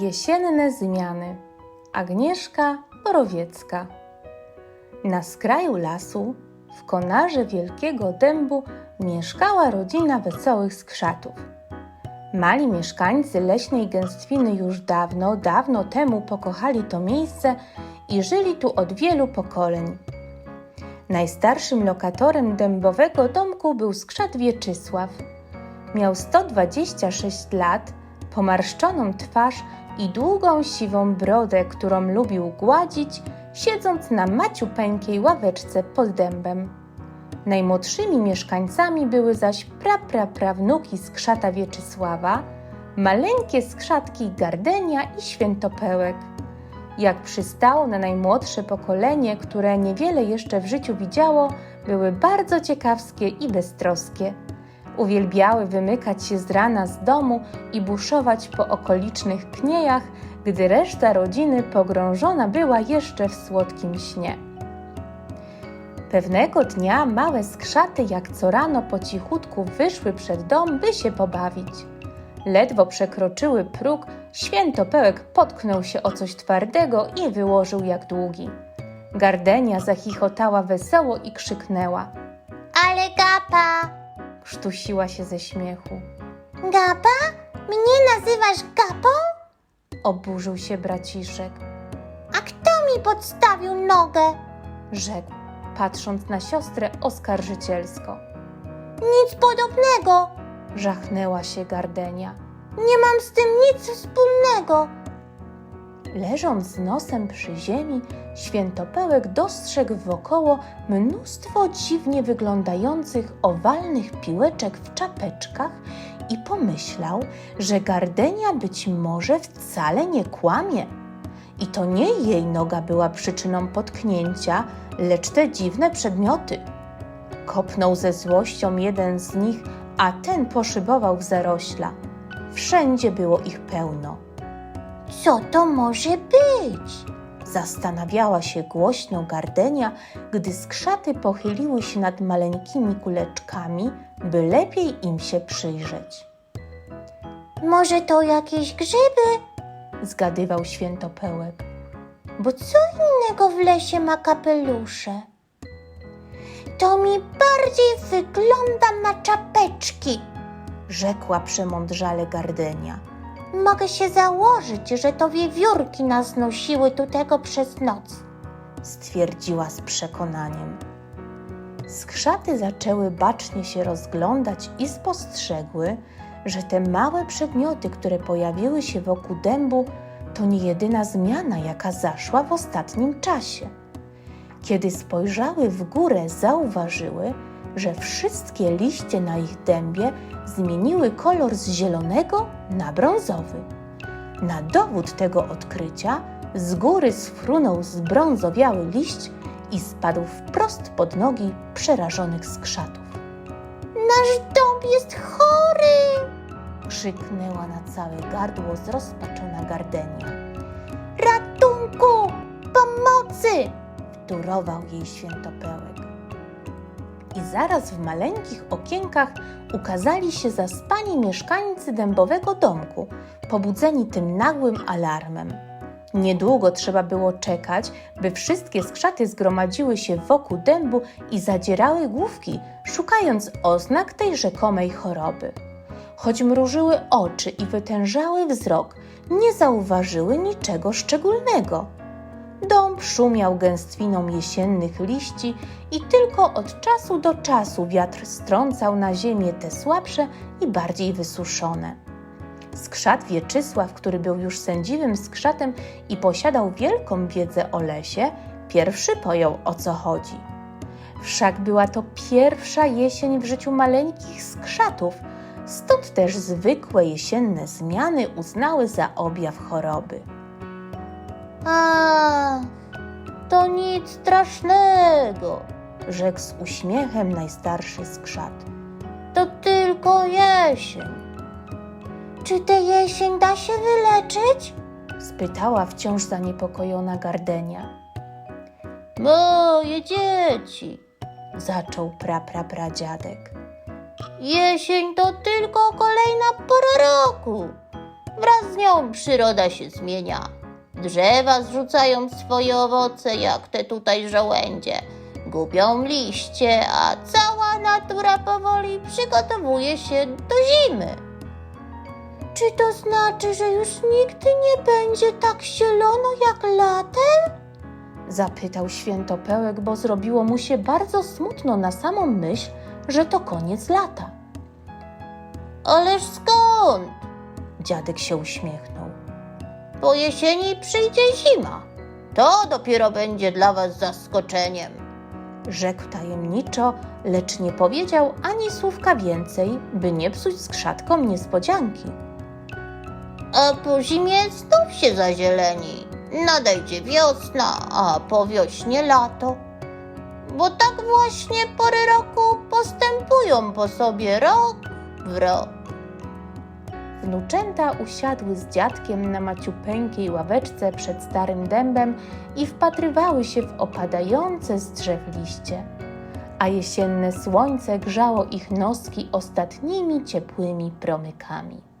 Jesienne zmiany. Agnieszka Borowiecka. Na skraju lasu, w konarze wielkiego dębu, mieszkała rodzina wesołych skrzatów. Mali mieszkańcy leśnej gęstwiny już dawno, dawno temu pokochali to miejsce i żyli tu od wielu pokoleń. Najstarszym lokatorem dębowego domku był skrzat Wieczysław. Miał 126 lat, pomarszczoną twarz i długą siwą brodę, którą lubił gładzić, siedząc na maciupeńkiej ławeczce pod dębem. Najmłodszymi mieszkańcami były zaś prapraprawnuki skrzata Wieczysława, maleńkie skrzatki Gardenia i Świętopełek. Jak przystało na najmłodsze pokolenie, które niewiele jeszcze w życiu widziało, były bardzo ciekawskie i beztroskie. Uwielbiały wymykać się z rana z domu i buszować po okolicznych kniejach, gdy reszta rodziny pogrążona była jeszcze w słodkim śnie. Pewnego dnia małe skrzaty jak co rano po cichutku wyszły przed dom, by się pobawić. Ledwo przekroczyły próg, świętopełek potknął się o coś twardego i wyłożył jak długi. Gardenia zachichotała wesoło i krzyknęła. Ale gapa! Krztusiła się ze śmiechu. Gapa? Mnie nazywasz gapą? Oburzył się braciszek. A kto mi podstawił nogę? Rzekł, patrząc na siostrę oskarżycielsko. Nic podobnego. Żachnęła się Gardenia. Nie mam z tym nic wspólnego. Leżąc nosem przy ziemi, świętopełek dostrzegł wokoło mnóstwo dziwnie wyglądających owalnych piłeczek w czapeczkach i pomyślał, że Gardenia być może wcale nie kłamie. I to nie jej noga była przyczyną potknięcia, lecz te dziwne przedmioty. Kopnął ze złością jeden z nich, a ten poszybował w zarośla. Wszędzie było ich pełno. Co to może być? Zastanawiała się głośno Gardenia, gdy skrzaty pochyliły się nad maleńkimi kuleczkami, by lepiej im się przyjrzeć. Może to jakieś grzyby? Zgadywał świętopełek. Bo co innego w lesie ma kapelusze? To mi bardziej wygląda na czapeczki. Rzekła przemądrzale Gardenia. Mogę się założyć, że to wiewiórki nas nosiły tu tego przez noc. Stwierdziła z przekonaniem. Skrzaty zaczęły bacznie się rozglądać i spostrzegły, że te małe przedmioty, które pojawiły się wokół dębu, to nie jedyna zmiana, jaka zaszła w ostatnim czasie. Kiedy spojrzały w górę, zauważyły, że wszystkie liście na ich dębie zmieniły kolor z zielonego na brązowy. Na dowód tego odkrycia z góry sfrunął zbrązowiały liść i spadł wprost pod nogi przerażonych skrzatów. Nasz dom jest chory! Krzyknęła na całe gardło zrozpaczona Gardenia. Ratunku! Pomocy! Wtórował jej świętopełek. I zaraz w maleńkich okienkach ukazali się zaspani mieszkańcy dębowego domku, pobudzeni tym nagłym alarmem. Niedługo trzeba było czekać, by wszystkie skrzaty zgromadziły się wokół dębu i zadzierały główki, szukając oznak tej rzekomej choroby. Choć mrużyły oczy i wytężały wzrok, nie zauważyły niczego szczególnego. Dąb szumiał gęstwiną jesiennych liści i tylko od czasu do czasu wiatr strącał na ziemię te słabsze i bardziej wysuszone. Skrzat Wieczysław, który był już sędziwym skrzatem i posiadał wielką wiedzę o lesie, pierwszy pojął o co chodzi. Wszak była to pierwsza jesień w życiu maleńkich skrzatów, stąd też zwykłe jesienne zmiany uznały za objaw choroby. A, to nic strasznego. rzekł z uśmiechem najstarszy skrzat. To tylko jesień. Czy tę jesień da się wyleczyć? spytała wciąż zaniepokojona Gardenia. Moje dzieci. Zaczął praprapradziadek. Jesień to tylko kolejna pora roku. Wraz z nią przyroda się zmienia. Drzewa zrzucają swoje owoce, jak te tutaj żołędzie. Gubią liście, a cała natura powoli przygotowuje się do zimy. Czy to znaczy, że już nigdy nie będzie tak zielono jak latem? Zapytał świętopełek, bo zrobiło mu się bardzo smutno na samą myśl, że to koniec lata. Ależ skąd? Dziadek się uśmiechnął. Po jesieni przyjdzie zima. To dopiero będzie dla was zaskoczeniem. Rzekł tajemniczo, lecz nie powiedział ani słówka więcej, by nie psuć skrzatkom niespodzianki. A po zimie znów się zazieleni. Nadejdzie wiosna, a po wiośnie lato. Bo tak właśnie pory roku postępują po sobie rok w rok. Wnuczęta usiadły z dziadkiem na maciupeńkiej ławeczce przed starym dębem i wpatrywały się w opadające z drzew liście, a jesienne słońce grzało ich noski ostatnimi ciepłymi promykami.